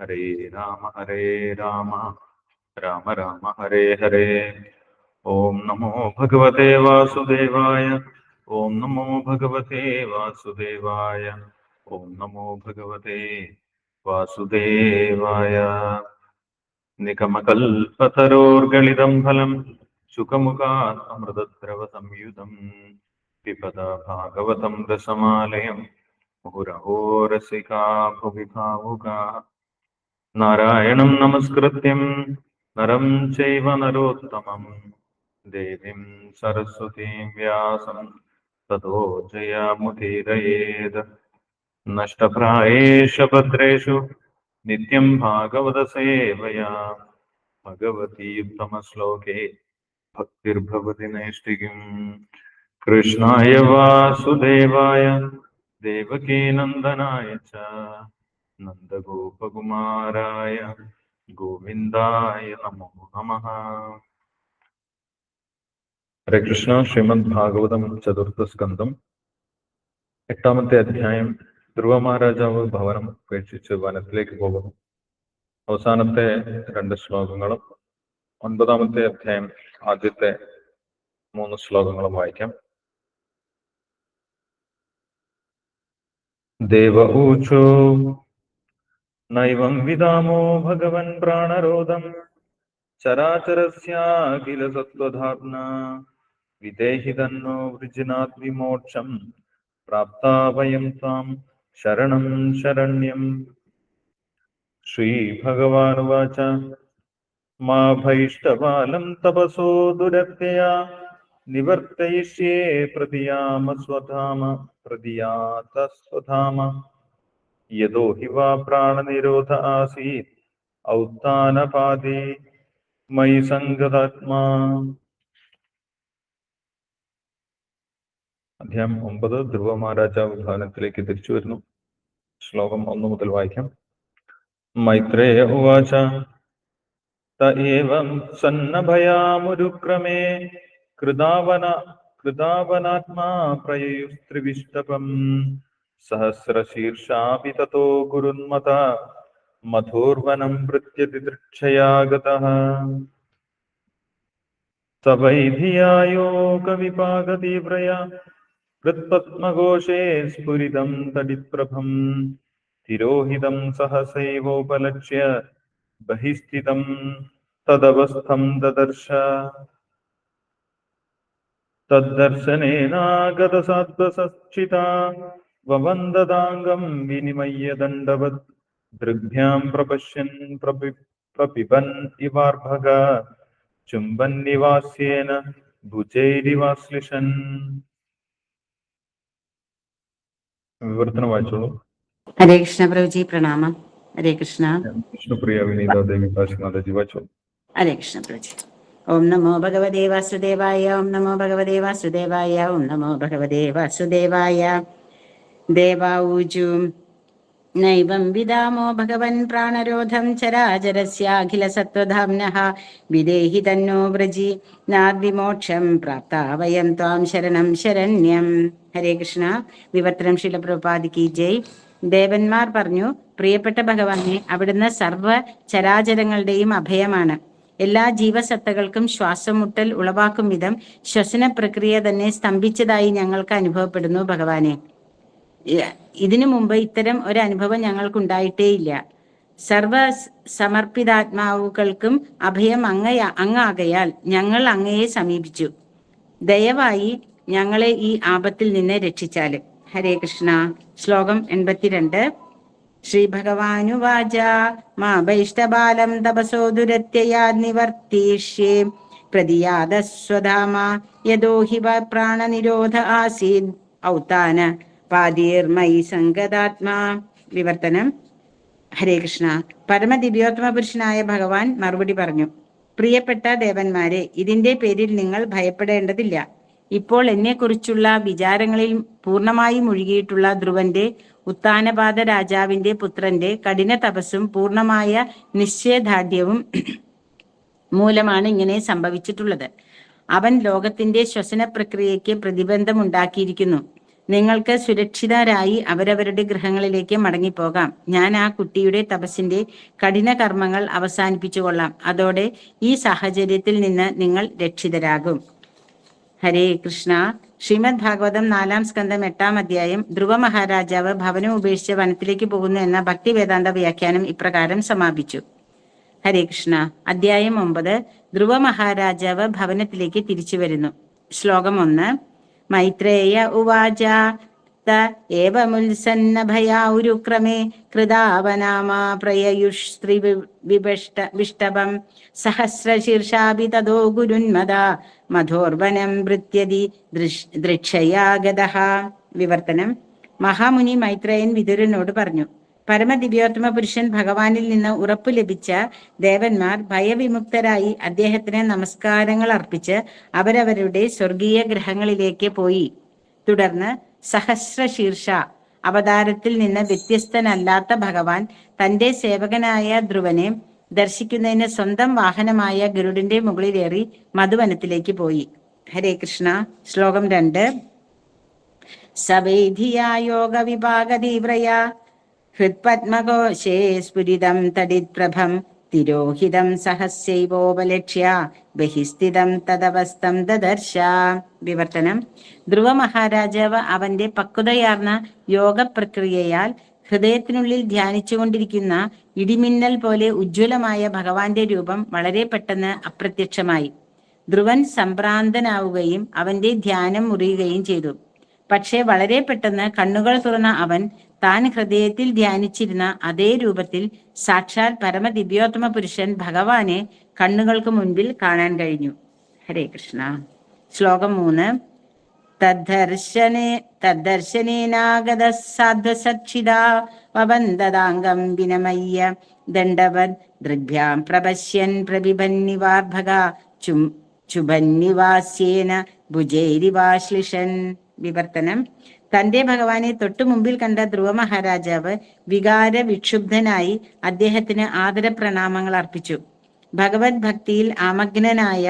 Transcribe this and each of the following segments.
ഹരേ രാമ ഹരേ രാമ രാമ രാമ ഹരേ ഹരേ ഓം നമോ ഭഗവതേ വാസുദേവായ ഓം നമോ ഭഗവതേ വാസുദേവായ ഓം നമോ ഭഗവതേ വാസുദേവായ നിഗമകൽപതരോർഗളിതം ഫലം ശുഖമുഖാമൃതദ്രവ സംയുതം പിപത ഭാഗവതം രസമാലയം മുഹുരഹോ രസികാ ഭുവി ഭാവുകാ നാരായണം നമസ്കൃത്യം. നരം ചൈവ നരോത്തമം. ദേവീം സരസ്വതീം വ്യാസം. തതോ ജയാമുദീരയേത്. നഷ്ടപ്രായേഷ ഭദ്രേഷു. നിത്യം ഭാഗവത സേവയാ ഭഗവതീയുത്തമശ്ലോകേ ഭക്തിർഭവതി നൈഷ്ഠികം കൃഷ്ണായ വാസുദേവായ. ദേവകീനന്ദനായ ച. നന്ദഗോപകുമാരായ ഗോവിന്ദായ നമോ നമ. ഹരേ കൃഷ്ണ. ശ്രീമദ് ഭാഗവതം ചതുർത്ഥ സ്കന്ധം. എട്ടാമത്തെ അധ്യായം. ധ്രുവ മഹാരാജാവ് ഭവനം ഉപേക്ഷിച്ച് വനത്തിലേക്ക് പോകുന്നു. അവസാനത്തെ രണ്ട് ശ്ലോകങ്ങളും. ഒൻപതാമത്തെ അധ്യായം ആദ്യത്തെ മൂന്ന് ശ്ലോകങ്ങളും വായിക്കാം. ദേവ നൈവം വിദാമോ ഭഗവൻ പ്രാണരോധം ചരാചരസ്യാഖില സത്വധാത്മ വിദേഹി തന്നോ വൃജിനാത് വിമോക്ഷം പ്രാപ്താ വയം ത്വാം ശരണം ശരണ്യം ശ്രീഭഗവാനുവാച മാ ഭൈഷ്ടപാലം തപസോ ദുരത്യയാ നിവർത്തയിഷ്യേ പ്രതിയാമ സ്വധാമ പ്രതിയാത സ്വധാമ യോ ഹി വാ പ്രാണനിരോധ ആസീത്. ഔത്താനപാതി മൈ സംഗതാത്മാ. അധ്യായം ഒമ്പത്. ധ്രുവ മഹാരാജാവ് ഭവനത്തിലേക്ക് തിരിച്ചു വരുന്നു. ശ്ലോകം ഒന്നു മുതൽ വായിക്കാം. മൈത്രേയ ഉവാച തേവം സന്നഭയാമുരുക്രമേ കൃതാവന കൃതാവനാത്മാ പ്രയയുസ്ത്രിവിഷ്ടപം. सहस्रशीर्षापि ततो गुरुन्मता मथोर्वनं प्रत्यतिदृक्षया गतः स वैधियायो कविपाकतीव्रया कृत्पद्मघोषे स्फुरितं तडिप्रभम् तिरोहितं सहसैवोपलक्ष्य, बहिस्थितं तदवस्थं ददर्श। तद्दर्शनेनागतसात्वसच्चिता ववन्ददाङ्गं विनिमय्य दण्डवत् दृग्भ्यां प्रपश्यन् प्रपि प्रपिबन् इवार्भग चुम्बन्निवास्येन भुजैरिवाश्लिषन् വിവർത്തനം വായിച്ചോളൂ ഹരേ കൃഷ്ണ പ്രഭുജി പ്രണാമം ഹരേ കൃഷ്ണ വിഷ്ണുപ്രിയ വിനീത ദേവി കാശിനാഥജി വായിച്ചോളൂ ഹരേ കൃഷ്ണ പ്രഭുജി ഓം നമോ ഭഗവതേ വാസുദേവായ ഓം നമോ ഭഗവതേ വാസുദേവായ ഓം നമോ ഭഗവതേ വാസുദേവായ ദേവാഊജു. നൈവം വിദാമോ ഭഗവൻ പ്രാണരോധം ചരാചരസ്യാഖില സത്വധാംനഃ വിദേഹി തന്നോ വ്രജി. നാദ്വിമോക്ഷം പ്രാപ്ത വയം ത്വാം ശരണം ശരണ്യം. ഹരേ കൃഷ്ണ. വിവർത്തനം ശിലപ്രപാദിക്ക് ജയ്. ദേവന്മാർ പറഞ്ഞു പ്രിയപ്പെട്ട ഭഗവാനെ അവിടുന്ന് സർവ ചരാചരങ്ങളുടെയും അഭയമാണ്. എല്ലാ ജീവസത്തകൾക്കും ശ്വാസം മുട്ടൽ ഉളവാക്കും വിധം ശ്വസന പ്രക്രിയ തന്നെ സ്തംഭിച്ചതായി ഞങ്ങൾക്ക് അനുഭവപ്പെടുന്നു ഭഗവാനെ. ഇതിനു മുമ്പ് ഇത്തരം ഒരു അനുഭവം ഞങ്ങൾക്കുണ്ടായിട്ടേയില്ല. സർവ സമർപ്പിതാത്മാവുകൾക്കും അഭയം അങ്ങയ അങ്ങാകയാൽ ഞങ്ങൾ അങ്ങയെ സമീപിച്ചു. ദയവായി ഞങ്ങളെ ഈ ആപത്തിൽ നിന്ന് രക്ഷിച്ചാൽ. ഹരേ കൃഷ്ണ. ശ്ലോകം എൺപത്തിരണ്ട്. ശ്രീ ഭഗവാനുവാച മാ ബൈഷ്ടബാലം തപസോ ദുരത്യയാ നിവർത്തിഷ്യേ. പ്രതിയാദസ്വധാമ യദോ ഹി വ പ്രാണനിരോധ ആസീത് ഔത്താന പാതീർമയി സംഗതാത്മാ വിവർത്തനം. ഹരേ കൃഷ്ണ. പരമദിവ്യോത്തമ പുരുഷനായ ഭഗവാൻ മറുപടി പറഞ്ഞു. പ്രിയപ്പെട്ട ദേവന്മാരെ ഇതിന്റെ പേരിൽ നിങ്ങൾ ഭയപ്പെടേണ്ടതില്ല. ഇപ്പോൾ എന്നെക്കുറിച്ചുള്ള വിചാരങ്ങളിൽ പൂർണമായി മുഴുകിയിട്ടുള്ള ധ്രുവന്റെ ഉത്താനപാത രാജാവിന്റെ പുത്രന്റെ കഠിന തപസ്സും പൂർണമായ നിശ്ചയദാർഢ്യവും മൂലമാണ് ഇങ്ങനെ സംഭവിച്ചിട്ടുള്ളത്. അവൻ ലോകത്തിന്റെ ശ്വസന പ്രക്രിയയ്ക്ക് പ്രതിബന്ധമുണ്ടാക്കിയിരിക്കുന്നു. നിങ്ങൾക്ക് സുരക്ഷിതരായി അവരവരുടെ ഗൃഹങ്ങളിലേക്ക് മടങ്ങിപ്പോകാം. ഞാൻ ആ കുട്ടിയുടെ തപസ്സിന്റെ കഠിന കർമ്മങ്ങൾ അവസാനിപ്പിച്ചു കൊള്ളാം അതോടെ ഈ സാഹചര്യത്തിൽ നിന്ന് നിങ്ങൾ രക്ഷിതരാകും. ഹരേ കൃഷ്ണ. ശ്രീമദ് ഭാഗവതം നാലാം സ്കന്ധം എട്ടാം അധ്യായം. ധ്രുവ മഹാരാജാവ് ഭവനം ഉപേക്ഷിച്ച് വനത്തിലേക്ക് പോകുന്നു എന്ന ഭക്തിവേദാന്ത വ്യാഖ്യാനം ഇപ്രകാരം സമാപിച്ചു. ഹരേ കൃഷ്ണ. അധ്യായം ഒമ്പത്. ധ്രുവ മഹാരാജാവ് ഭവനത്തിലേക്ക് തിരിച്ചു വരുന്നു. ശ്ലോകം ഒന്ന്. മൈത്രേയ ഉവാച. ത ഏവമുത്സന്നഭയാഉരുക്രമേ കൃതാവനാമാ പ്രയയുഷ്സ്ത്രി വിഭഷ്ട വിഷ്ടപം. സഹസ്രശീർഷാപി തതോ ഗുരുന്മത മധോർവനം വൃത്യതി ദൃക്ഷയാഗതഃ. വിവർത്തനം. മഹാമുനി മൈത്രേയൻ വിതുരനോട് പറഞ്ഞു. പരമദിവ്യോത്തമ പുരുഷൻ ഭഗവാനിൽ നിന്ന് ഉറപ്പു ലഭിച്ച ദേവന്മാർ ഭയവിമുക്തരായി അദ്ദേഹത്തിന് നമസ്കാരങ്ങൾ അർപ്പിച്ച് അവരവരുടെ സ്വർഗീയ ഗ്രഹങ്ങളിലേക്ക് പോയി. തുടർന്ന് സഹസ്രശീർഷ അവതാരത്തിൽ നിന്ന് വ്യത്യസ്തനല്ലാത്ത ഭഗവാൻ തന്റെ സേവകനായ ധ്രുവനെ ദർശിക്കുന്നതിന് സ്വന്തം വാഹനമായ ഗരുഡിന്റെ മുകളിലേറി മധുവനത്തിലേക്ക് പോയി. ഹരേ കൃഷ്ണ. ശ്ലോകം രണ്ട്. സവേധിയാ യോഗ വിഭാഗ തീവ്രയാ. ഹൃത്പത്മകോശേ സ്ഫുരിതം തടിത്പ്രഭം തിരോഹിതം സഹസ്യൈവോപലക്ഷ്യ ബഹിസ്ഥിതം തദവസ്ഥം ദദർശ വിവർത്തനം ധ്രുവ മഹാരാജാവ് അവന്റെ പക്വതയാർന്ന യോഗ പ്രക്രിയയാൽ ഹൃദയത്തിനുള്ളിൽ ധ്യാനിച്ചുകൊണ്ടിരിക്കുന്ന ഇടിമിന്നൽ പോലെ ഉജ്ജ്വലമായ ഭഗവാന്റെ രൂപം വളരെ പെട്ടെന്ന് അപ്രത്യക്ഷമായി. ധ്രുവൻ സംഭ്രാന്തനാവുകയും അവന്റെ ധ്യാനം മുറിയുകയും ചെയ്തു. പക്ഷേ വളരെ പെട്ടെന്ന് കണ്ണുകൾ തുറന്ന അവൻ താൻ ഹൃദയത്തിൽ ധ്യാനിച്ചിരുന്ന അതേ രൂപത്തിൽ സാക്ഷാൽ പരമദിവ്യോത്തമ പുരുഷൻ ഭഗവാനെ കണ്ണുകൾക്ക് മുൻപിൽ കാണാൻ കഴിഞ്ഞു. ഹരേ കൃഷ്ണ. ശ്ലോകം മൂന്ന്. തദ്ദർശനേ തദ്ദർശനേനാഗത സാധ്വസക്ഷിതാ വവന്തദാംഗം വിനമയ്യ ദണ്ഡവത് ദൃഗ്ഭ്യാം പ്രപശ്യൻ പ്രഭിഭന്നിവാർഭക ചു ചുഭന്നിവാസ്യേന ഭുജേരിവാശ്ലിഷൻ. വിവർത്തനം. തന്റെ ഭഗവാനെ തൊട്ടു മുമ്പിൽ കണ്ട ധ്രുവ മഹാരാജാവ് വികാര വിക്ഷുബ്ധനായി അദ്ദേഹത്തിന് ആദര പ്രണാമങ്ങൾ അർപ്പിച്ചു. ഭഗവത് ഭക്തിയിൽ ആമഗ്നനായ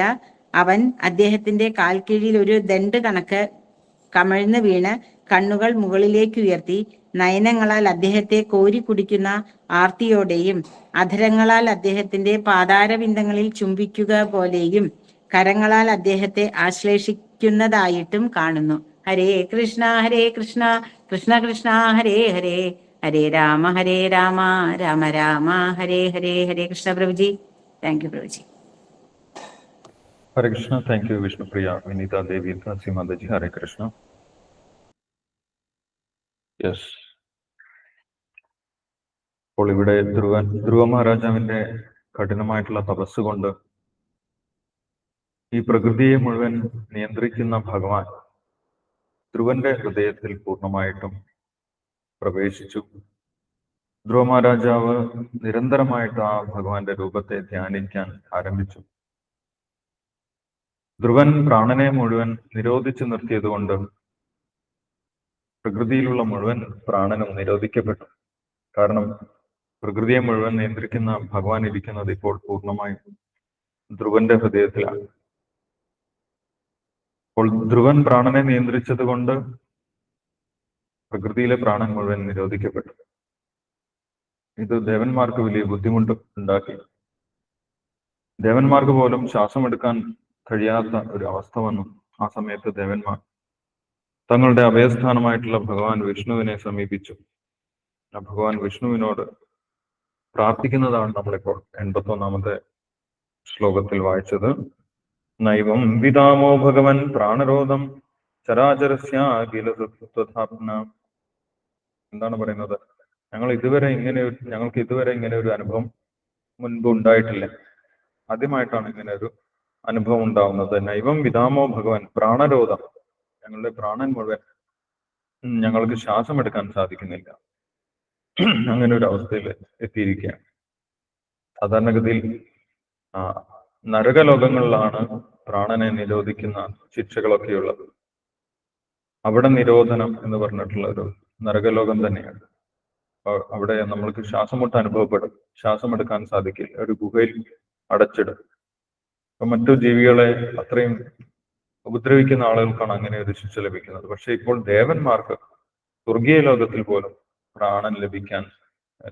അവൻ അദ്ദേഹത്തിന്റെ കാൽക്കീഴിൽ ഒരു ദണ്ട് കണക്ക് കമഴ്ന്നു വീണ് കണ്ണുകൾ മുകളിലേക്ക് ഉയർത്തി നയനങ്ങളാൽ അദ്ദേഹത്തെ കോരി കുടിക്കുന്ന ആർത്തിയോടെയും അധരങ്ങളാൽ അദ്ദേഹത്തിന്റെ പാതാരവിന്ദങ്ങളിൽ ചുംബിക്കുക പോലെയും കരങ്ങളാൽ അദ്ദേഹത്തെ ആശ്ലേഷിക്കുന്നതായിട്ടും കാണുന്നു. Hare Krishna Hare Krishna Krishna Krishna Hare Hare Hare Rama Hare Rama Rama Rama Hare Hare Hare Krishna Prabhuji. Thank you Prabhuji. Hare Krishna thank you Vishnupriya Vineeta Devi Tulasi Mataji Hare Krishna. Yes അപ്പോൾ ഇവിടെ ധ്രുവൻ ധ്രുവ മഹാരാജാവിന്റെ കഠിനമായിട്ടുള്ള തപസ് കൊണ്ട് ഈ പ്രകൃതിയെ മുഴുവൻ നിയന്ത്രിക്കുന്ന ഭഗവാൻ ധ്രുവന്റെ ഹൃദയത്തിൽ പൂർണമായിട്ടും പ്രവേശിച്ചു. ധ്രുവ മഹാരാജാവ് നിരന്തരമായിട്ട് ആ ഭഗവാന്റെ രൂപത്തെ ധ്യാനിക്കാൻ ആരംഭിച്ചു. ധ്രുവൻ പ്രാണനെ മുഴുവൻ നിരോധിച്ചു നിർത്തിയതുകൊണ്ട് പ്രകൃതിയിലുള്ള മുഴുവൻ പ്രാണനും നിരോധിക്കപ്പെട്ടു. കാരണം പ്രകൃതിയെ മുഴുവൻ നിയന്ത്രിക്കുന്ന ഭഗവാൻ ഇരിക്കുന്നത് ഇപ്പോൾ പൂർണമായും ധ്രുവന്റെ ഹൃദയത്തിലാണ്. അപ്പോൾ ധ്രുവൻ പ്രാണനെ നിയന്ത്രിച്ചത് കൊണ്ട് പ്രകൃതിയിലെ പ്രാണൻ മുഴുവൻ നിരോധിക്കപ്പെട്ടു. ഇത് ദേവന്മാർക്ക് വലിയ ബുദ്ധിമുട്ട് ഉണ്ടാക്കി. ദേവന്മാർക്ക് പോലും ശ്വാസമെടുക്കാൻ കഴിയാത്ത ഒരു അവസ്ഥ വന്നു ആ സമയത്ത് ദേവന്മാർ. തങ്ങളുടെ അഭയസ്ഥാനമായിട്ടുള്ള ഭഗവാൻ വിഷ്ണുവിനെ സമീപിച്ചു. ആ ഭഗവാൻ വിഷ്ണുവിനോട് പ്രാർത്ഥിക്കുന്നതാണ് നമ്മളിപ്പോൾ എൺപത്തൊന്നാമത്തെ ശ്ലോകത്തിൽ വായിച്ചത്. നൈവം വിതാമോ ഭഗവൻ പ്രാണരോധം ചരാചരസ്യാഖിലതഥാപ്ന എന്താണ് പറയുന്നത്? ഞങ്ങൾ ഇതുവരെ ഇങ്ങനെ ഞങ്ങൾക്ക് ഇതുവരെ ഇങ്ങനെ ഒരു അനുഭവം മുൻപ് ഉണ്ടായിട്ടില്ല. ആദ്യമായിട്ടാണ് ഇങ്ങനെ ഒരു അനുഭവം ഉണ്ടാവുന്നത്. നൈവം വിതാമോ ഭഗവൻ പ്രാണരോധം. ഞങ്ങളുടെ പ്രാണൻ മുഴുവൻ ഞങ്ങൾക്ക് ശ്വാസം എടുക്കാൻ സാധിക്കുന്നില്ല. അങ്ങനെ ഒരു അവസ്ഥയിൽ എത്തിയിരിക്കുകയാണ്. സാധാരണഗതിയിൽ നരകലോകങ്ങളിലാണ് പ്രാണനെ നിരോധിക്കുന്ന ശിക്ഷകളൊക്കെയുള്ളത്. അവിടെ നിരോധനം എന്ന് പറഞ്ഞിട്ടുള്ള ഒരു നരകലോകം തന്നെയാണ്. അവിടെ നമ്മൾക്ക് ശ്വാസം മുട്ട് അനുഭവപ്പെടും. ശ്വാസം എടുക്കാൻ സാധിക്കില്ല. ഒരു ഗുഹയിൽ അടച്ചിടും. അപ്പൊ മറ്റു ജീവികളെ അത്രയും ഉപദ്രവിക്കുന്ന ആളുകൾക്കാണ് അങ്ങനെ ഒരു ശിക്ഷ ലഭിക്കുന്നത്. പക്ഷെ ഇപ്പോൾ ദേവന്മാർക്ക് സ്വർഗീയ ലോകത്തിൽ പോലും പ്രാണൻ ലഭിക്കാൻ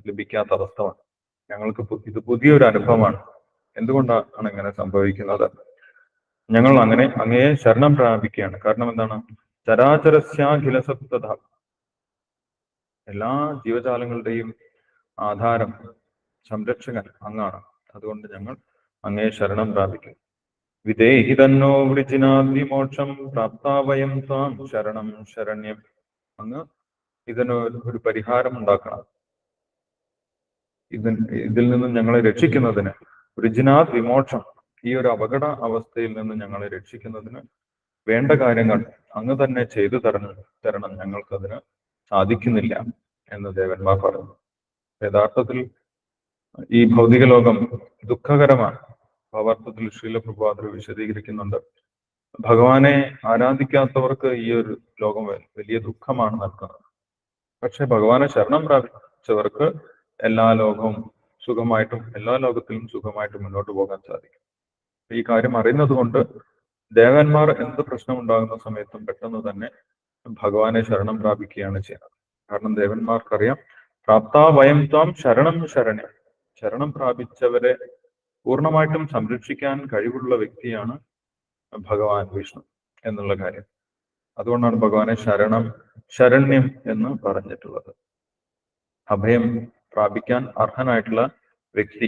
ലഭിക്കാത്ത അവസ്ഥ ഞങ്ങൾക്ക് ഇത് പുതിയൊരു അനുഭവമാണ്. എന്തുകൊണ്ടാണ് ഇങ്ങനെ സംഭവിക്കുന്നത്? ഞങ്ങൾ അങ്ങനെ അങ്ങയെ ശരണം പ്രാപിക്കുകയാണ്. കാരണം എന്താണ്? ചരാചരസ്യാഖില സപ്തത എല്ലാ ജീവജാലങ്ങളുടെയും ആധാരം സംരക്ഷകൻ അങ്ങാണ്. അതുകൊണ്ട് ഞങ്ങൾ അങ്ങേ ശരണം പ്രാപിക്കും. വിദേഹി തന്നോ വിളിച്ചിനാദ്യമോക്ഷം പ്രാപ്താവയം താം ശരണം ശരണ്യം. അങ്ങ് ഇതിന് ഒരു പരിഹാരം ഉണ്ടാക്കണം. ഇതിൽ നിന്നും ഞങ്ങളെ രക്ഷിക്കുന്നതിന് വൃജിനാഥ് വിമോക്ഷം ഈ ഒരു അപകട അവസ്ഥയിൽ നിന്ന് ഞങ്ങളെ രക്ഷിക്കുന്നതിന് വേണ്ട കാര്യങ്ങൾ അങ്ങ് തന്നെ ചെയ്തു തരണം തരണം ഞങ്ങൾക്കതിന് സാധിക്കുന്നില്ല എന്ന് ദേവന്മാർ പറഞ്ഞു യഥാർത്ഥത്തിൽ ഈ ഭൗതിക ലോകം ദുഃഖകരമാണ്. ഭാവാർത്ഥത്തിൽ ശീലപ്രഭാതർ വിശദീകരിക്കുന്നുണ്ട്. ഭഗവാനെ ആരാധിക്കാത്തവർക്ക് ഈ ഒരു ലോകം വലിയ ദുഃഖമാണ് നൽകുന്നത്. പക്ഷെ ഭഗവാനെ ശരണം പ്രാപിച്ചവർക്ക് എല്ലാ ലോകവും സുഖമായിട്ടും എല്ലാ ലോകത്തിലും സുഖമായിട്ടും മുന്നോട്ട് പോകാൻ സാധിക്കും. ഈ കാര്യം അറിയുന്നത് കൊണ്ട് ദേവന്മാർ എന്ത് പ്രശ്നം ഉണ്ടാകുന്ന സമയത്തും പെട്ടെന്ന് തന്നെ ഭഗവാനെ ശരണം പ്രാപിക്കുകയാണ് ചെയ്യുന്നത്. കാരണം ദേവന്മാർക്കറിയാം പ്രാപ്താ വയം ത്വാം ശരണം ശരണം. ശരണം പ്രാപിച്ചവരെ പൂർണമായിട്ടും സംരക്ഷിക്കാൻ കഴിവുള്ള വ്യക്തിയാണ് ഭഗവാൻ വിഷ്ണു എന്നുള്ള കാര്യം. അതുകൊണ്ടാണ് ഭഗവാനെ ശരണം ശരണ്യം എന്ന് പറഞ്ഞിട്ടുള്ളത്. അഭയം പ്രാപിക്കാൻ അർഹനായിട്ടുള്ള വ്യക്തി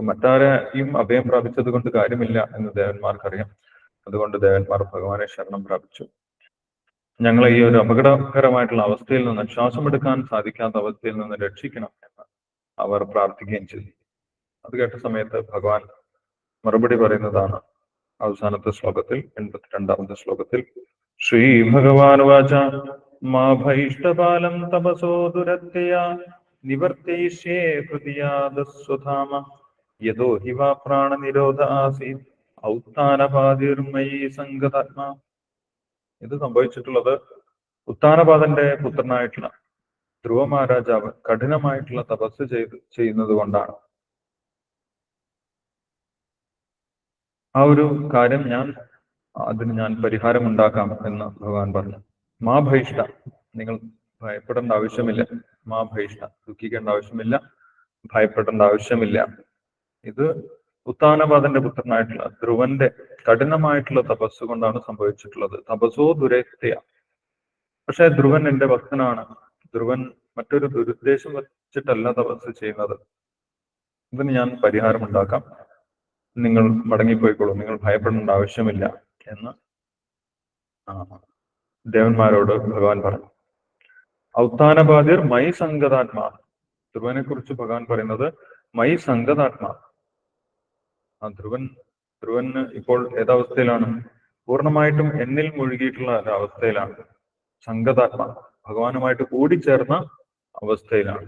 അപ്പൊ മറ്റാരെയും അഭയം പ്രാപിച്ചത് കൊണ്ട് കാര്യമില്ല എന്ന് ദേവന്മാർക്കറിയാം. അതുകൊണ്ട് ദേവന്മാർ ഭഗവാനെ ശരണം പ്രാപിച്ചു. ഞങ്ങൾ ഈ ഒരു അപകടകരമായിട്ടുള്ള അവസ്ഥയിൽ നിന്ന് ശ്വാസം എടുക്കാൻ സാധിക്കാത്ത അവസ്ഥയിൽ നിന്ന് രക്ഷിക്കണം എന്ന് അവർ പ്രാർത്ഥിക്കുകയും ചെയ്തു. അത് കേട്ട സമയത്ത് ഭഗവാൻ മറുപടി പറയുന്നതാണ് അവസാനത്തെ ശ്ലോകത്തിൽ എൺപത്തിരണ്ടാമത്തെ ശ്ലോകത്തിൽ. ശ്രീ ഭഗവാൻ വാച മാ ഭൈഷ്ടപാലം തപസോ ദുരത്യ നിവർത്തയിഷ്യേ ഹൃദയാദസ്വധാമ യതോ ഹി വാ പ്രാണനിരോധ ആസീത്. ഔത്താനപാതിർമയി സംഗതാത്മാ. ഇത് സംഭവിച്ചിട്ടുള്ളത് ഉത്താനപാദന്റെ പുത്രനായിട്ടുള്ള ധ്രുവ മഹാരാജാവ് കഠിനമായിട്ടുള്ള തപസ് ചെയ്ത് ചെയ്യുന്നത് കൊണ്ടാണ്. ആ ഒരു കാര്യം ഞാൻ അതിന് ഞാൻ പരിഹാരം ഉണ്ടാക്കാം എന്ന് ഭഗവാൻ പറഞ്ഞു. മാ ഭൈഷ്ട നിങ്ങൾ ഭയപ്പെടേണ്ട ആവശ്യമില്ല. മാ ഭൈഷ്ട ദുഃഖിക്കേണ്ട ആവശ്യമില്ല. ഭയപ്പെടേണ്ട ആവശ്യമില്ല. ഇത് ഉത്താനപാദന്റെ പുത്രനായിട്ടുള്ള ധ്രുവന്റെ കഠിനമായിട്ടുള്ള തപസ് കൊണ്ടാണ് സംഭവിച്ചിട്ടുള്ളത്. തപസോ ദുരക്തയ പക്ഷെ ധ്രുവൻ എന്റെ ഭക്തനാണ്. ധ്രുവൻ മറ്റൊരു ദുരുദ്ദേശം വെച്ചിട്ടല്ല തപസ് ചെയ്യുന്നത്. ഇതിന് ഞാൻ പരിഹാരം ഉണ്ടാക്കാം. നിങ്ങൾ മടങ്ങിപ്പോയിക്കോളൂ. നിങ്ങൾ ഭയപ്പെടേണ്ട ആവശ്യമില്ല എന്ന് ദേവന്മാരോട് ഭഗവാൻ പറഞ്ഞു. ഔത്താനപാതിർ മൈ സംഗതാത്മാ. ധ്രുവനെ കുറിച്ച് ഭഗവാൻ പറയുന്നത് മൈ സംഗതാത്മാ. ധ്രുവൻ ധ്രുവന് ഇപ്പോൾ ഏതവസ്ഥയിലാണ് പൂർണമായിട്ടും എന്നിൽ മുഴുകിയിട്ടുള്ള ഒരു അവസ്ഥയിലാണ് സംഗതാത്മാ ഭഗവാനുമായിട്ട് കൂടിച്ചേർന്ന അവസ്ഥയിലാണ്.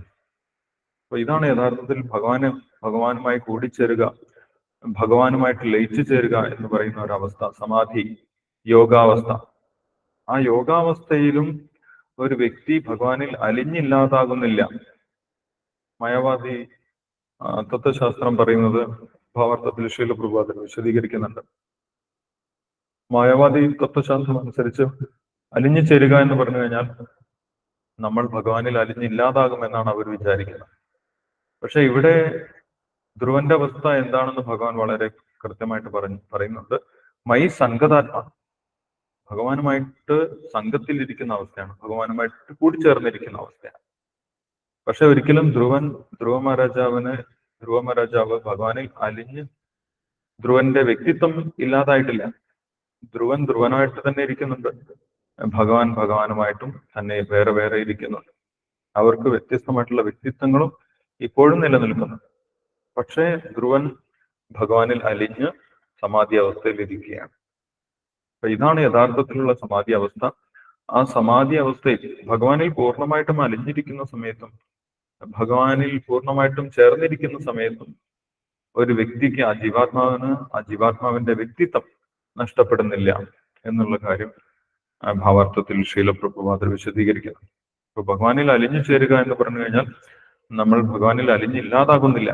അപ്പൊ ഇതാണ് യഥാർത്ഥത്തിൽ ഭഗവാന് ഭഗവാനുമായി കൂടിച്ചേരുക ഭഗവാനുമായിട്ട് ലയിച്ചു ചേരുക എന്ന് പറയുന്ന ഒരവസ്ഥ സമാധി യോഗാവസ്ഥ. ആ യോഗാവസ്ഥയിലും ഒരു വ്യക്തി ഭഗവാനിൽ അലിഞ്ഞില്ലാതാകുന്നില്ല. മയവാദി തത്വശാസ്ത്രം പറയുന്നത് ഭാവാർത്ഥത്തിൽ ശൈലപ്രഭാതൻ വിശദീകരിക്കുന്നുണ്ട്. മായാവാദി തത്വശാസ്ത്രം അനുസരിച്ച് അലിഞ്ഞു ചേരുക എന്ന് പറഞ്ഞു കഴിഞ്ഞാൽ നമ്മൾ ഭഗവാനിൽ അലിഞ്ഞില്ലാതാകുമെന്നാണ് അവർ വിചാരിക്കുന്നത്. പക്ഷെ ഇവിടെ ധ്രുവന്റെ അവസ്ഥ എന്താണെന്ന് ഭഗവാൻ വളരെ കൃത്യമായിട്ട് പറഞ്ഞു പറയുന്നുണ്ട്. മൈ സംഗതാത്മ. ഭഗവാനുമായിട്ട് സംഘത്തിലിരിക്കുന്ന അവസ്ഥയാണ്. ഭഗവാനുമായിട്ട് കൂടിച്ചേർന്നിരിക്കുന്ന അവസ്ഥയാണ്. പക്ഷെ ഒരിക്കലും ധ്രുവൻ ധ്രുവ മഹാരാജാവിന് ധ്രുവ മഹാരാജാവ് ഭഗവാനിൽ അലിഞ്ഞ് ധ്രുവന്റെ വ്യക്തിത്വം ഇല്ലാതായിട്ടില്ല. ധ്രുവൻ ധ്രുവനായിട്ട് തന്നെ ഇരിക്കുന്നുണ്ട്. ഭഗവാൻ ഭഗവാനുമായിട്ടും തന്നെ വേറെ വേറെ ഇരിക്കുന്നുണ്ട്. അവർക്ക് വ്യത്യസ്തമായിട്ടുള്ള വ്യക്തിത്വങ്ങളും ഇപ്പോഴും നിലനിൽക്കുന്നു. പക്ഷേ ധ്രുവൻ ഭഗവാനിൽ അലിഞ്ഞ് സമാധി അവസ്ഥയിൽ ഇരിക്കുകയാണ്. അപ്പൊ ഇതാണ് യഥാർത്ഥത്തിലുള്ള സമാധി അവസ്ഥ. ആ സമാധി അവസ്ഥയിൽ ഭഗവാനിൽ പൂർണമായിട്ടും അലിഞ്ഞിരിക്കുന്ന സമയത്തും ഭഗവാനിൽ പൂർണമായിട്ടും ചേർന്നിരിക്കുന്ന സമയത്തും ഒരു വ്യക്തിക്ക് ആ ജീവാത്മാവിന് ആ ജീവാത്മാവിന്റെ വ്യക്തിത്വം നഷ്ടപ്പെടുന്നില്ല എന്നുള്ള കാര്യം ഭാവാർത്ഥത്തിൽ ശീലപ്രഭുമാതർ വിശദീകരിക്കുന്നു. അപ്പൊ ഭഗവാനിൽ അലിഞ്ഞു ചേരുക എന്ന് പറഞ്ഞു കഴിഞ്ഞാൽ നമ്മൾ ഭഗവാനിൽ അലിഞ്ഞില്ലാതാകുന്നില്ല.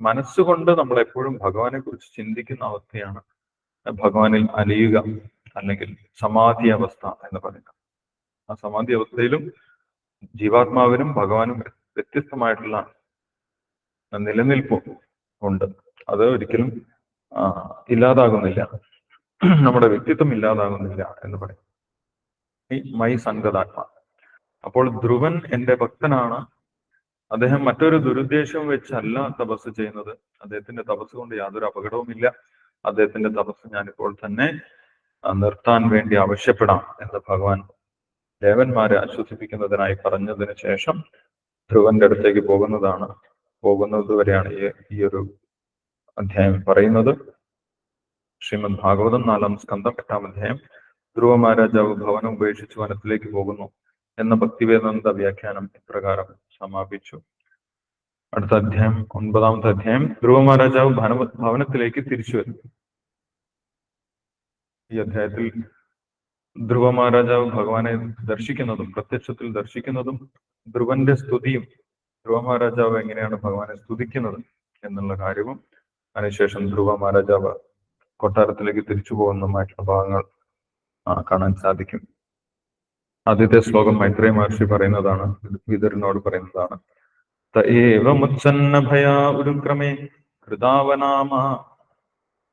മനസ്സുകൊണ്ട് നമ്മൾ എപ്പോഴും ഭഗവാനെ കുറിച്ച് ചിന്തിക്കുന്ന അവസ്ഥയാണ് ഭഗവാനിൽ അലിയുക അല്ലെങ്കിൽ സമാധി അവസ്ഥ എന്ന് പറയുന്നത്. ആ സമാധി അവസ്ഥയിലും ജീവാത്മാവിനും ഭഗവാനും വ്യത്യസ്തമായിട്ടുള്ള നിലനിൽപ്പും ഉണ്ട്. അത് ഒരിക്കലും ഇല്ലാതാകുന്നില്ല. നമ്മുടെ വ്യക്തിത്വം ഇല്ലാതാകുന്നില്ല എന്ന് പറയും. ഈ മൈ സംഗതാത്മ. അപ്പോൾ ധ്രുവൻ എന്റെ ഭക്തനാണ്. അദ്ദേഹം മറ്റൊരു ദുരുദ്ദേശം വെച്ചല്ല തപസ് ചെയ്യുന്നത്. അദ്ദേഹത്തിന്റെ തപസ് കൊണ്ട് യാതൊരു അപകടവുമില്ല. അദ്ദേഹത്തിന്റെ തപസ് ഞാനിപ്പോൾ തന്നെ നിർത്താൻ വേണ്ടി ആവശ്യപ്പെടാം എന്ന് ഭഗവാൻ ദേവന്മാരെ ആശ്വസിപ്പിക്കുന്നതിനായി പറഞ്ഞതിന് ശേഷം ധ്രുവന്റെ അടുത്തേക്ക് പോകുന്നതാണ്. പോകുന്നത് വരെയാണ് ഈ ഒരു അധ്യായം പറയുന്നത്. ശ്രീമദ് ഭാഗവതം നാലാം സ്കന്ധം എട്ടാം അധ്യായം. ധ്രുവ മഹാരാജാവ് ഭവനം ഉപേക്ഷിച്ച് വനത്തിലേക്ക് പോകുന്നു എന്ന ഭക്തിവേദാന്ത വ്യാഖ്യാനം ഇപ്രകാരം സമാപിച്ചു. അടുത്ത അധ്യായം ഒൻപതാമത്തെ അധ്യായം. ധ്രുവ മഹാരാജാവ് ഭവന ഭവനത്തിലേക്ക് തിരിച്ചു വരുന്നു. ഈ അധ്യായത്തിൽ ധ്രുവ മഹാരാജാവ് ഭഗവാനെ ദർശിക്കുന്നതും പ്രത്യക്ഷത്തിൽ ദർശിക്കുന്നതും ധ്രുവന്റെ സ്തുതിയും ധ്രുവ മഹാരാജാവ് എങ്ങനെയാണ് ഭഗവാനെ സ്തുതിക്കുന്നത് എന്നുള്ള കാര്യവും അതിനുശേഷം ധ്രുവ മഹാരാജാവ് കൊട്ടാരത്തിലേക്ക് തിരിച്ചു പോകുന്നതുമായിട്ടുള്ള ഭാഗങ്ങൾ കാണാൻ സാധിക്കും. ആദ്യത്തെ ശ്ലോകം മൈത്രേയ മഹർഷി പറയുന്നതാണ് വിതരനോട് പറയുന്നതാണ്. "ത ഏവ മുച്ഛന്ന ഭയാ ഉരുക്രമേ കൃതാവനാമ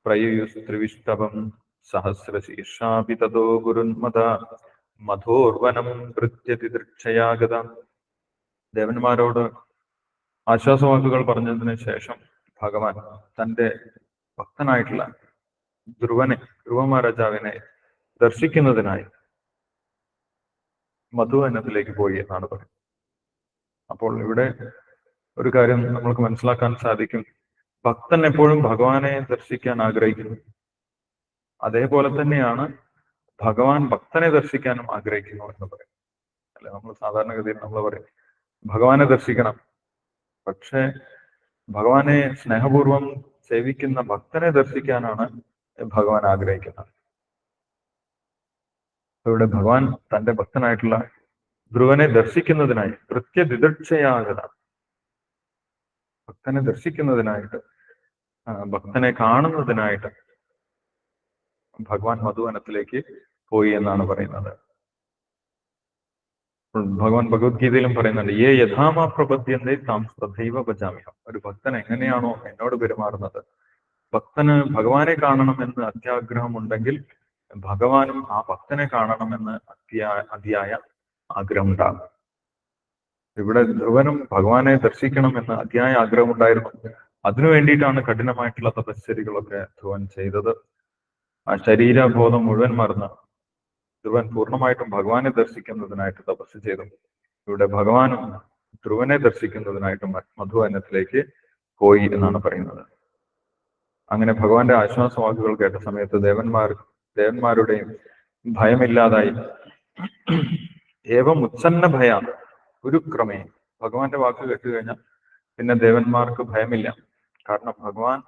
പ്രയുസ്ത്രിവിഷ്ടവം സഹസ്രശീർഷാപി തതോ ഗുരുന്മത മധോർവനം കൃത്യതി ദൃക്ഷയാഗത ദേവന്മാരോട് ആശ്വാസവാക്കുകൾ പറഞ്ഞതിന് ശേഷം ഭഗവാൻ തന്റെ ഭക്തനായിട്ടുള്ള ധ്രുവനെ ധ്രുവ മഹാരാജാവിനെ ദർശിക്കുന്നതിനായി മധുവനത്തിലേക്ക് പോയി എന്നാണ് പറയുന്നത്. അപ്പോൾ ഇവിടെ ഒരു കാര്യം നമ്മൾക്ക് മനസ്സിലാക്കാൻ സാധിക്കും. ഭക്തൻ എപ്പോഴും ഭഗവാനെ ദർശിക്കാൻ ആഗ്രഹിക്കുന്നു. അതേപോലെ തന്നെയാണ് ഭഗവാൻ ഭക്തനെ ദർശിക്കാനും ആഗ്രഹിക്കുന്നു എന്ന് പറയും. അല്ലെ? നമ്മൾ സാധാരണഗതിയിൽ നമ്മൾ പറയും ഭഗവാനെ ദർശിക്കണം. പക്ഷേ ഭഗവാനെ സ്നേഹപൂർവം സേവിക്കുന്ന ഭക്തനെ ദർശിക്കാനാണ് ഭഗവാൻ ആഗ്രഹിക്കുന്നത്. ഇവിടെ ഭഗവാൻ തന്റെ ഭക്തനായിട്ടുള്ള ധ്രുവനെ ദർശിക്കുന്നതിനായി കൃത്യദിദക്ഷയാകത ഭക്തനെ ദർശിക്കുന്നതിനായിട്ട് ഭക്തനെ കാണുന്നതിനായിട്ട് ഭഗവാൻ മധുവനത്തിലേക്ക് പോയി എന്നാണ് പറയുന്നത്. ഭഗവാൻ ഭഗവത്ഗീതയിലും പറയുന്നുണ്ട് ഏ യഥാമാ പ്രപദ്യന്തേ താം ശ്രദ്ധൈവ ഭജാമ്യം ഒരു ഭക്തൻ എങ്ങനെയാണോ എന്നോട് പെരുമാറുന്നത്. ഭക്തന് ഭഗവാനെ കാണണമെന്ന് അത്യാഗ്രഹമുണ്ടെങ്കിൽ ഭഗവാനും ആ ഭക്തനെ കാണണമെന്ന് അത്യാ അതിയായ ആഗ്രഹം ഉണ്ടാകും ഇവിടെ ധ്രുവനും ഭഗവാനെ ദർശിക്കണമെന്ന് അതിയായ ആഗ്രഹമുണ്ടായിരുന്നു. അതിനു വേണ്ടിയിട്ടാണ് കഠിനമായിട്ടുള്ള തപശ്ചര്യകളൊക്കെ ധ്രുവൻ ചെയ്തത്. ആ ശരീരബോധം മുഴുവൻ മറന്ന് ധ്രുവൻ പൂർണമായിട്ടും ഭഗവാനെ ദർശിക്കുന്നതിനായിട്ട് തപസ് ചെയ്തു. ഇവിടെ ഭഗവാനും ധ്രുവനെ ദർശിക്കുന്നതിനായിട്ട് മധുവനത്തിലേക്ക് പോയി എന്നാണ് പറയുന്നത്. അങ്ങനെ ഭഗവാന്റെ ആശ്വാസവാക്കുകൾ കേട്ട സമയത്ത് ദേവന്മാർ ദേവന്മാരുടെയും ഭയമില്ലാതായി. ഏവം ഉച്ഛന്ന ഭയ ഒരു ക്രമേ. ഭഗവാന്റെ വാക്ക് കേട്ടുകഴിഞ്ഞാൽ പിന്നെ ദേവന്മാർക്ക് ഭയമില്ല. കാരണം ഭഗവാൻ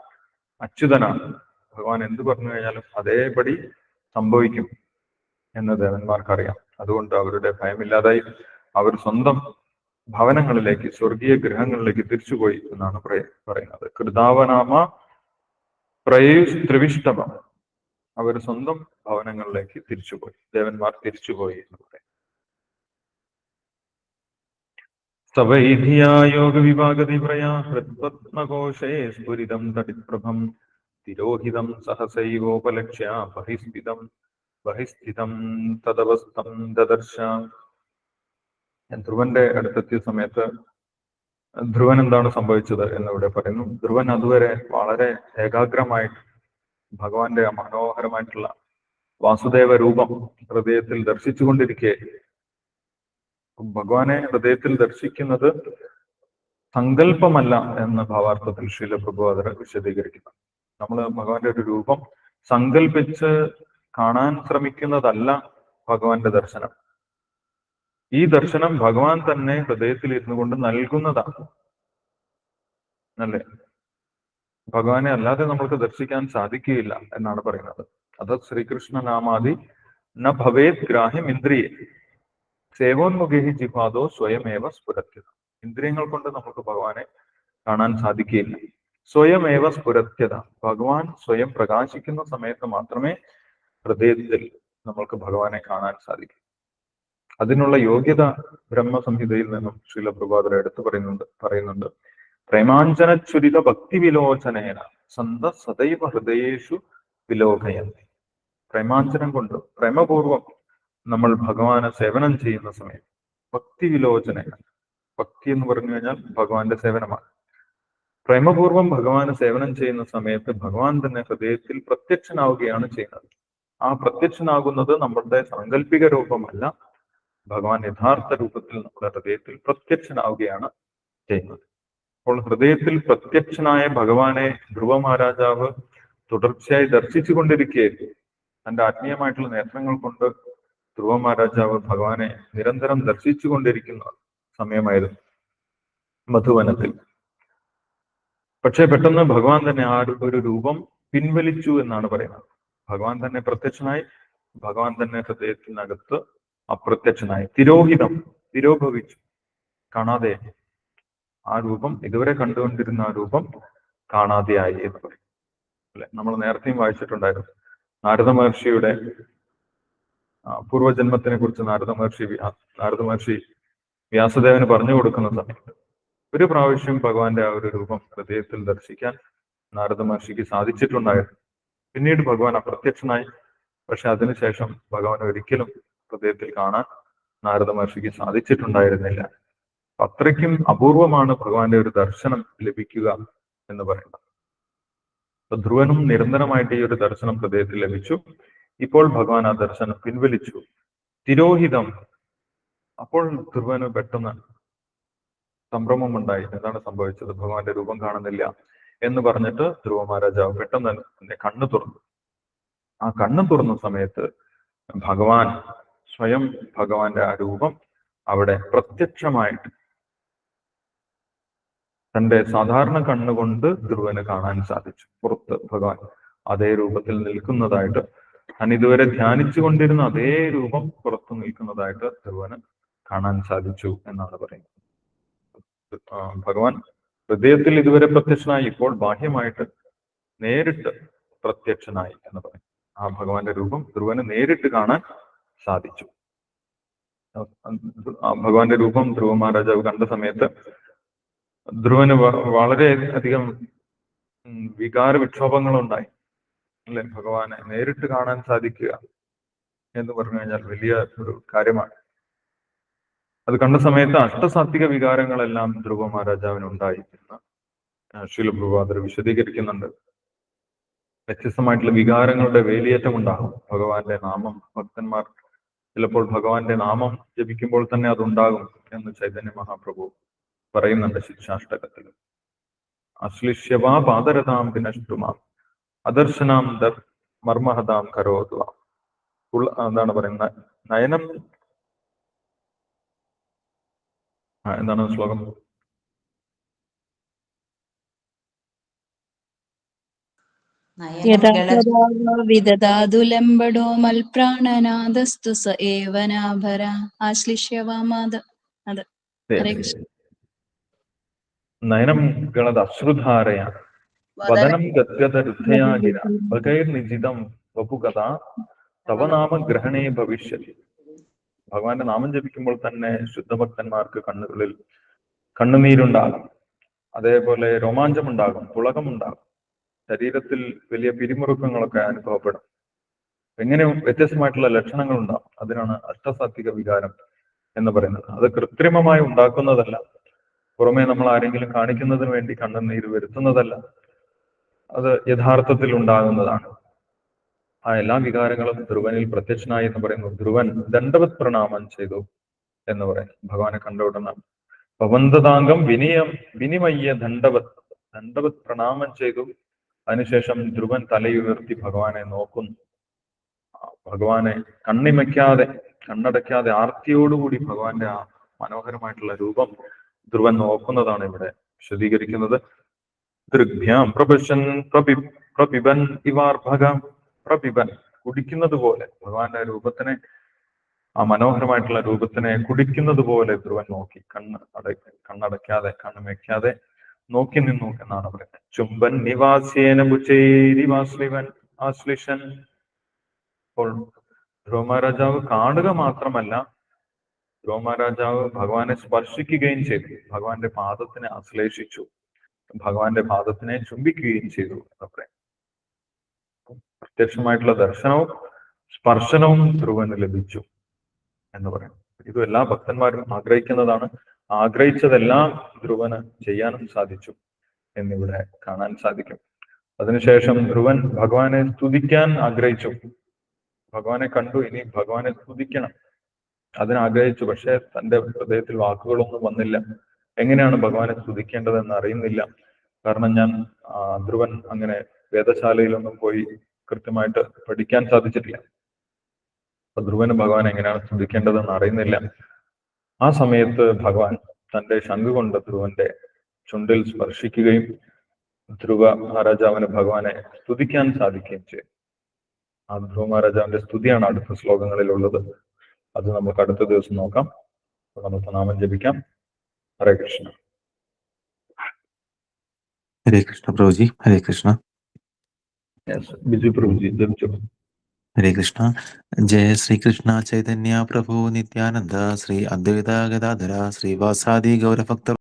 അച്യുതനാണ്. ഭഗവാൻ എന്ത് പറഞ്ഞു കഴിഞ്ഞാലും അതേപടി സംഭവിക്കും എന്ന് ദേവന്മാർക്കറിയാം അതുകൊണ്ട് അവരുടെ ഭയമില്ലാതായി അവർ സ്വന്തം ഭവനങ്ങളിലേക്ക് സ്വർഗീയ ഗ്രഹങ്ങളിലേക്ക് തിരിച്ചുപോയി എന്നാണ് പറയുന്നത്. കൃതാവനാമ പ്രയുസ് ത്രിവിഷ്ടമ അവർ സ്വന്തം ഭവനങ്ങളിലേക്ക് തിരിച്ചുപോയി. ദേവന്മാർ തിരിച്ചുപോയി എന്ന് പറയും. സവൈധിയാ യോഗ വിഭാഗതി പ്രയാ ഹൃത്പത്മകോശേ സ്ഫുരിതം തടിപ്രഭം തിരോഹിതം സഹസൈവോപലക്ഷ്യ ബഹിസ്ഥിതം ബഹിസ്ഥിതം തദവസ്ഥം ദദർശ. ധ്രുവന്റെ അടുത്തെത്തിയ സമയത്ത് ധ്രുവൻ എന്താണ് സംഭവിച്ചത് എന്നിവിടെ പറയുന്നു. ധ്രുവൻ അതുവരെ വളരെ ഏകാഗ്രമായിട്ട് ഭഗവാന്റെ മനോഹരമായിട്ടുള്ള വാസുദേവ രൂപം ഹൃദയത്തിൽ ദർശിച്ചുകൊണ്ടിരിക്കെ. ഭഗവാനെ ഹൃദയത്തിൽ ദർശിക്കുന്നത് സങ്കല്പമല്ല എന്ന ഭാവാർത്ഥത്തിൽ ശീല പ്രഭുവാദർ വിശദീകരിക്കുന്നു. നമ്മൾ ഭഗവാന്റെ ഒരു രൂപം സങ്കല്പിച്ച് കാണാൻ ശ്രമിക്കുന്നതല്ല ഭഗവാന്റെ ദർശനം. ഈ ദർശനം ഭഗവാൻ തന്നെ ഹൃദയത്തിൽ ഇരുന്നു കൊണ്ട് നൽകുന്നതാണ്. അല്ലേ? ഭഗവാനെ അല്ലാതെ നമ്മൾക്ക് ദർശിക്കാൻ സാധിക്കുകയില്ല എന്നാണ് പറയുന്നത്. അത് ശ്രീകൃഷ്ണ നാമാദി ന ഭവേത് ഗ്രാഹ്യം ഇന്ദ്രിയെ. സേവോന്മുഖി ജിഹാദോ സ്വയമേവ സ്ഫുരത്യത. ഇന്ദ്രിയങ്ങൾ കൊണ്ട് നമുക്ക് ഭഗവാനെ കാണാൻ സാധിക്കുകയില്ല. സ്വയമേവ സ്ഫുരത്യത. ഭഗവാൻ സ്വയം പ്രകാശിക്കുന്ന സമയത്ത് മാത്രമേ ഹൃദയത്തിൽ നമ്മൾക്ക് ഭഗവാനെ കാണാൻ സാധിക്കൂ. അതിനുള്ള യോഗ്യത ബ്രഹ്മസംഹിതയിൽ നിന്നും ശ്രീല പ്രഭാതര എടുത്തു പറയുന്നുണ്ട് പറയുന്നുണ്ട്. പ്രേമാഞ്ചന ചുരിത ഭക്തി വിലോചനേന സന്ത സദൈവ ഹൃദയേഷു വിലോകയന്തി. പ്രേമാഞ്ചനം കൊണ്ട് പ്രേമപൂർവം നമ്മൾ ഭഗവാനെ സേവനം ചെയ്യുന്ന സമയം ഭക്തി വിലോചനേന. ഭക്തി എന്ന് പറഞ്ഞു കഴിഞ്ഞാൽ ഭഗവാന്റെ സേവനമാണ്. പ്രേമപൂർവം ഭഗവാന് സേവനം ചെയ്യുന്ന സമയത്ത് ഭഗവാൻ തന്നെ ഹൃദയത്തിൽ പ്രത്യക്ഷനാവുകയാണ് ചെയ്യുന്നത്. ആ പ്രത്യക്ഷനാകുന്നത് നമ്മളുടെ സാങ്കല്പിക രൂപമല്ല. ഭഗവാൻ യഥാർത്ഥ രൂപത്തിൽ നമ്മുടെ ഹൃദയത്തിൽ പ്രത്യക്ഷനാവുകയാണ് ചെയ്യുന്നത്. അപ്പോൾ ഹൃദയത്തിൽ പ്രത്യക്ഷനായ ഭഗവാനെ ധ്രുവ മഹാരാജാവ് തുടർച്ചയായി ദർശിച്ചു കൊണ്ടിരിക്കുകയായിരുന്നു തന്റെ ആത്മീയമായിട്ടുള്ള നേത്രങ്ങൾ കൊണ്ട് ധ്രുവ മഹാരാജാവ് ഭഗവാനെ നിരന്തരം ദർശിച്ചു കൊണ്ടിരിക്കുന്ന സമയമായിരുന്നു മധുവനത്തിൽ. പക്ഷേ പെട്ടെന്ന് ഭഗവാൻ തന്നെ ആ ഒരു- രൂപം പിൻവലിച്ചു എന്നാണ് പറയുന്നത്. ഭഗവാൻ തന്നെ പ്രത്യക്ഷനായി ഭഗവാൻ തന്നെ ഹൃദയത്തിനകത്ത് അപ്രത്യക്ഷനായി. തിരോഹിതം തിരോഭവിച്ചു. കാണാതെ ആ രൂപം ഇതുവരെ കണ്ടുകൊണ്ടിരുന്ന ആ രൂപം കാണാതെയായി എന്ന് പറയും. അല്ലെ? നമ്മൾ നേരത്തെയും വായിച്ചിട്ടുണ്ടായിരുന്നു. നാരദ മഹർഷിയുടെ പൂർവജന്മത്തിനെ കുറിച്ച് നാരദ മഹർഷി നാരദ മഹർഷി വ്യാസദേവന് പറഞ്ഞു കൊടുക്കുന്ന സമയത്ത് ഒരു പ്രാവശ്യം ഭഗവാന്റെ ആ ഒരു രൂപം ഹൃദയത്തിൽ ദർശിക്കാൻ നാരദ മഹർഷിക്ക് സാധിച്ചിട്ടുണ്ടായിരുന്നു. പിന്നീട് ഭഗവാൻ അപ്രത്യക്ഷനായി. പക്ഷെ അതിനുശേഷം ഭഗവാൻ ഒരിക്കലും ഹൃദയത്തിൽ കാണാൻ നാരദ മഹർഷിക്ക് സാധിച്ചിട്ടുണ്ടായിരുന്നില്ല. അത്രയ്ക്കും അപൂർവമാണ് ഭഗവാന്റെ ഒരു ദർശനം ലഭിക്കുക എന്ന് പറയുന്നത്. അപ്പൊ ധ്രുവനും നിരന്തരമായിട്ട് ഈ ഒരു ദർശനം ഹൃദയത്തിൽ ലഭിച്ചു. ഇപ്പോൾ ഭഗവാൻ ആ ദർശനം പിൻവലിച്ചു. തിരോഹിതം. അപ്പോൾ ധ്രുവന് പെട്ടെന്ന് സംഭ്രമം ഉണ്ടായി എന്താണ് സംഭവിച്ചത്? ഭഗവാന്റെ രൂപം കാണുന്നില്ല എന്ന് പറഞ്ഞിട്ട് ധ്രുവ മഹാരാജാവ് പെട്ടെന്ന് തന്നെ കണ്ണു തുറന്നു. ആ കണ്ണു തുറന്ന സമയത്ത് ഭഗവാൻ സ്വയം ഭഗവാന്റെ ആ രൂപം അവിടെ പ്രത്യക്ഷമായിട്ട് തന്റെ സാധാരണ കണ്ണുകൊണ്ട് ധ്രുവന് കാണാൻ സാധിച്ചു. പുറത്ത് ഭഗവാൻ അതേ രൂപത്തിൽ നിൽക്കുന്നതായിട്ട് ഞാൻ ഇതുവരെ ധ്യാനിച്ചു കൊണ്ടിരുന്ന അതേ രൂപം പുറത്തു നിൽക്കുന്നതായിട്ട് ധ്രുവന് കാണാൻ സാധിച്ചു എന്നാണ് പറയുന്നത്. ഭഗവാൻ ഹൃദയത്തിൽ ഇതുവരെ പ്രത്യക്ഷനായി ഇപ്പോൾ ബാഹ്യമായിട്ട് നേരിട്ട് പ്രത്യക്ഷനായി എന്ന് പറയും ആ ഭഗവാന്റെ രൂപം ധ്രുവന് നേരിട്ട് കാണാൻ സാധിച്ചു. ഭഗവാന്റെ രൂപം ധ്രുവ മഹാരാജാവ് കണ്ട സമയത്ത് ധ്രുവന് വളരെ അധികം വികാര വിക്ഷോഭങ്ങളുണ്ടായി. അല്ലെ? ഭഗവാനെ നേരിട്ട് കാണാൻ സാധിക്കുക എന്ന് പറഞ്ഞു കഴിഞ്ഞാൽ വലിയ ഒരു കാര്യമാണ്. അത് കണ്ട സമയത്ത് അഷ്ടസാത്വിക വികാരങ്ങളെല്ലാം ധ്രുവ മഹാരാജാവിന് ഉണ്ടായി എന്ന് ശീലപ്രഭാതർ വിശദീകരിക്കുന്നുണ്ട്. വ്യത്യസ്തമായിട്ടുള്ള വികാരങ്ങളുടെ വേലിയേറ്റം ഉണ്ടാകും. ഭഗവാന്റെ നാമം ഭക്തന്മാർ ചിലപ്പോൾ ഭഗവാന്റെ നാമം ജപിക്കുമ്പോൾ തന്നെ അതുണ്ടാകും എന്ന് ചൈതന്യ മഹാപ്രഭു പറയുന്നുണ്ട് ശിക്ഷാഷ്ടകത്തിൽ. അശ്ലിഷ്യവാ പാദരതാം വിനഷ്ടുമാം അദർശനാം ദർ മർമ്മഹതാം കരോതുവാം. എന്താണ് പറയുന്നത്? നയനം ആ, എന്താണ് ശ്ലോകം? നയനം വദനം ഗ്രഹണേ ഭവിഷ്യതി. ഭഗവാന്റെ നാമം ജപിക്കുമ്പോൾ തന്നെ ശുദ്ധഭക്തന്മാർക്ക് കണ്ണുകളിൽ കണ്ണുനീരുണ്ടാകും. അതേപോലെ രോമാഞ്ചമുണ്ടാകും പുളകമുണ്ടാകും. ശരീരത്തിൽ വലിയ പിരിമുറുക്കങ്ങളൊക്കെ അനുഭവപ്പെടും. എങ്ങനെ വ്യത്യസ്തമായിട്ടുള്ള ലക്ഷണങ്ങൾ ഉണ്ടാകും അതിനാണ് അഷ്ടസാത്വിക വികാരം എന്ന് പറയുന്നത്. അത് കൃത്രിമമായി ഉണ്ടാക്കുന്നതല്ല. പുറമെ നമ്മൾ ആരെങ്കിലും കാണിക്കുന്നതിന് വേണ്ടി കണ്ണുനീര് വരുത്തുന്നതല്ല. അത് യഥാർത്ഥത്തിൽ ഉണ്ടാകുന്നതാണ്. ആ എല്ലാ വികാരങ്ങളും ധ്രുവനിൽ പ്രത്യക്ഷനായി എന്ന് പറയുന്നു. ധ്രുവൻ ദണ്ഡവത് പ്രണാമം ചെയ്തു എന്ന് പറയും ഭഗവാനെ കണ്ട ഉടനെ ഭവന്തതാംഗം വിനിയം വിനിമയ്യ ദണ്ഡവത് ദണ്ഡവത് പ്രണാമം ചെയ്തു. അതിനുശേഷം ധ്രുവൻ തലയുയർത്തി ഭഗവാനെ നോക്കുന്നു. ഭഗവാനെ കണ്ണിമയ്ക്കാതെ കണ്ണടയ്ക്കാതെ ആർത്തിയോടുകൂടി ഭഗവാന്റെ ആ മനോഹരമായിട്ടുള്ള രൂപം ധ്രുവൻ നോക്കുന്നതാണ് ഇവിടെ വിശദീകരിക്കുന്നത്. ദൃഗ്ഭ്യാം പ്രപശൻ പ്രപി പ്രപിബൻ ഇവാർഭക പ്രപിബൻ കുടിക്കുന്നത് പോലെ ഭഗവാന്റെ രൂപത്തിനെ ആ മനോഹരമായിട്ടുള്ള രൂപത്തിനെ കുടിക്കുന്നത് പോലെ ധ്രുവൻ നോക്കി. കണ്ണ് അട കണ്ണടയ്ക്കാതെ കണ്ണ് വെക്കാതെ നോക്കി നിന്നു എന്നാണ് പറയുന്നത്. ചുംബൻ നിവാസ്യേന ബുച്ചേരി വാസ്ലിവൻ ആശ്ലിഷൻ. അപ്പോൾ ധ്രുവമഹാരാജാവ് കാണുക മാത്രമല്ല ധ്രുവമഹാരാജാവ് ഭഗവാനെ സ്പർശിക്കുകയും ചെയ്തു. ഭഗവാന്റെ പാദത്തിനെ ആശ്ലേഷിച്ചു. ഭഗവാന്റെ പാദത്തിനെ ചുംബിക്കുകയും ചെയ്തു എന്ന് പറയാം പ്രത്യക്ഷമായിട്ടുള്ള ദർശനവും സ്പർശനവും ധ്രുവന് ലഭിച്ചു എന്ന് പറയുന്നു. ഇത് എല്ലാ ഭക്തന്മാരും ആഗ്രഹിക്കുന്നതാണ്. ആഗ്രഹിച്ചതെല്ലാം ധ്രുവന് ചെയ്യാനും സാധിച്ചു എന്നിവിടെ കാണാൻ സാധിക്കും. അതിനുശേഷം ധ്രുവൻ ഭഗവാനെ സ്തുതിക്കാൻ ആഗ്രഹിച്ചു. ഭഗവാനെ കണ്ടു ഇനി ഭഗവാനെ സ്തുതിക്കണം. അതിനാഗ്രഹിച്ചു പക്ഷെ തന്റെ ഹൃദയത്തിൽ വാക്കുകളൊന്നും വന്നില്ല. എങ്ങനെയാണ് ഭഗവാനെ സ്തുതിക്കേണ്ടതെന്ന് അറിയുന്നില്ല. കാരണം ഞാൻ ധ്രുവൻ അങ്ങനെ വേദശാലയിലൊന്നും പോയി കൃത്യമായിട്ട് പഠിക്കാൻ സാധിച്ചിട്ടില്ല. അപ്പൊ ധ്രുവന് ഭഗവാൻ എങ്ങനെയാണ് സ്തുതിക്കേണ്ടതെന്ന് അറിയുന്നില്ല. ആ സമയത്ത് ഭഗവാൻ തന്റെ ശംഖ് കൊണ്ട് ധ്രുവന്റെ ചുണ്ടിൽ സ്പർശിക്കുകയും ധ്രുവ മഹാരാജാവിന് ഭഗവാനെ സ്തുതിക്കാൻ സാധിക്കുകയും ചെയ്യും ആ ധ്രുവ മഹാരാജാവിന്റെ സ്തുതിയാണ് അടുത്ത ശ്ലോകങ്ങളിലുള്ളത്. അത് നമുക്ക് അടുത്ത ദിവസം നോക്കാം. നമുക്ക് നാമം ജപിക്കാം. ഹരേ കൃഷ്ണ. ഹരേ കൃഷ്ണ പ്രഭുജി ഹരേ കൃഷ്ണ. हरे कृष्ण जय श्री कृष्ण चैतन्य प्रभु नित्यानंद श्री अद्वैता गदाधरा श्रीवासादी गौरभक्त